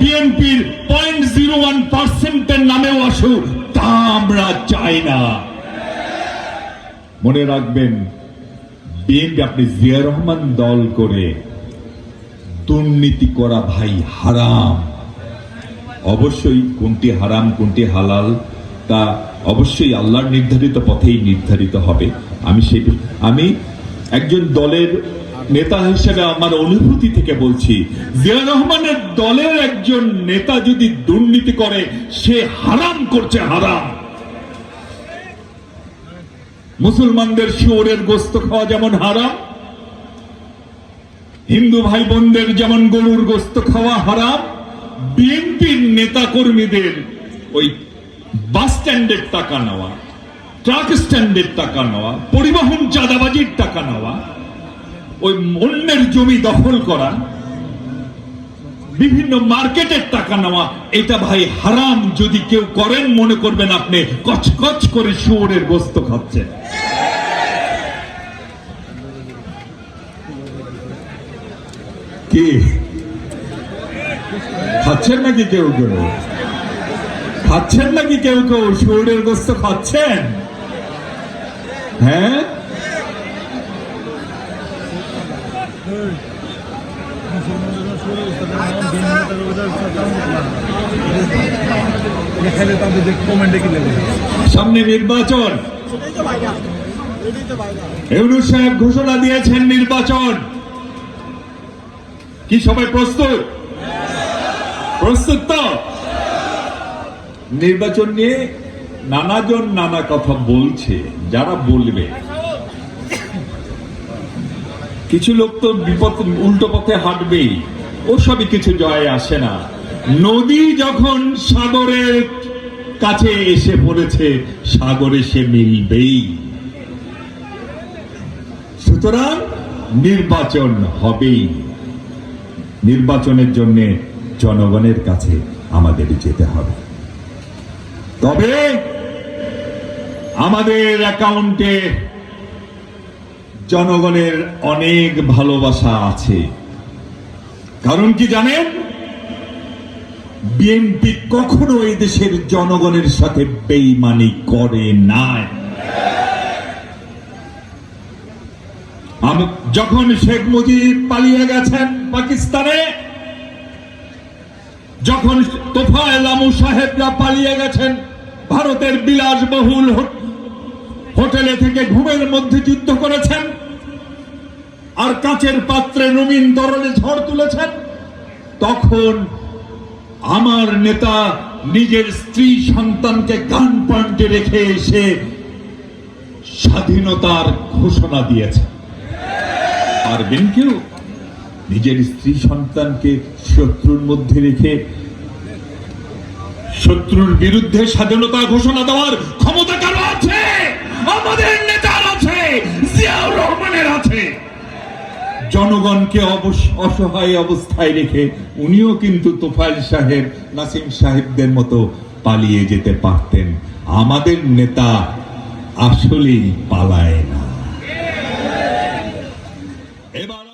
বিএনপির point zero one পার্সেন্টের নামেও আসুক, তা আমরা চাই না। মনে রাখবেন, বিএনপি আপনি জিয়া রহমান দল করে দুর্নীতি করা ভাই হারাম। অবশ্যই কোনটি হারাম, কোনটি হালাল, তা অবশ্যই আল্লাহর নির্ধারিত পথেই নির্ধারিত হবে। আমি সেই আমি একজন দলের নেতা হিসেবে আমার অনুভূতি থেকে বলছি জিয়া রহমানের দলের একজন নেতা যদি দুর্নীতি করে, সে হারাম করছে হারাম। মুসলমানদের শিওরের গোস্ত খাওয়া যেমন হারাম, হিন্দু ভাই বোনদের যেমন গরুর গোস্ত খাওয়া হারাম, বিএনপির নেতা কর্মীদের ওই বাস স্ট্যান্ডের টাকা নেওয়া, ট্রাক স্ট্যান্ডের টাকা নেওয়া, পরিবহন চাঁদাবাজির টাকা নেওয়া ওই অন্যের জমি দখল করা, বিভিন্ন মার্কেটের টাকা নেওয়া, এটা ভাই হারাম, যদি কেউ করেন, মনে করবেন আপনি কচকচ করে শুয়োরের গোস্ত খাচ্ছেন। কি? খাচ্ছেন নাকি কেউ কেউ? খাচ্ছেন নাকি কেউ কেউ? শুয়োরের গোস্ত খাচ্ছেন? হ্যাঁ? সামনে নির্বাচন। ইউনুস সাহেব ঘোষণা দিয়েছেন নির্বাচন। কি সবাই প্রস্তুত? প্রস্তুত তো? নির্বাচন নিয়ে নানাজন নানা কথা বলছে, যারা বলবে। কিছু লোক তো বিপদ, উল্টো পথে হাঁটবেই। ও সবই কিছু জয় আসে না। নদী যখন সাগরের কাছে এসে পড়েছে, সাগরে সে মিলবেই। সুতরাং নির্বাচন হবেই। নির্বাচনের জন্য জনগণের কাছে আমাদের যেতে হবে। তবে আমাদের অ্যাকাউন্টে জনগণের অনেক ভালোবাসা আছে। কারণ কি জানেন? বিএনপি কখনো এই দেশের জনগণের সাথে বেইমানি করে নাই। যখন শেখ মুজিব পালিয়ে গেছেন পাকিস্তানে, যখন তোফায়েল আমু সাহেবরা পালিয়ে গেছেন, ভারতের বিলাসবহুল হোটেলে থেকে ঘুমের মধ্যে যুদ্ধ করেছেন আর কাচের পাত্রে নবীন তরলে ঝড় তুলেছেন, তখন আমার নেতা নিজের স্ত্রী সন্তানকে গান পয়েন্টে রেখে এসে স্বাধীনতার ঘোষণা দিয়েছে। পারবেন কেউ নিজের স্ত্রী সন্তানকে শত্রুর মধ্যে রেখে শত্রুর বিরুদ্ধে স্বাধীনতা ঘোষণা দেওয়ার ক্ষমতা কারও আছে? আমাদের জনগণকে অসহায় অবস্থায় রেখে উনিও কিন্তু তোফাইল সাহেব নাসিম সাহেবদের মতো পালিয়ে যেতে পারতেন। আমাদের নেতা আসলেই পালায় না। এবার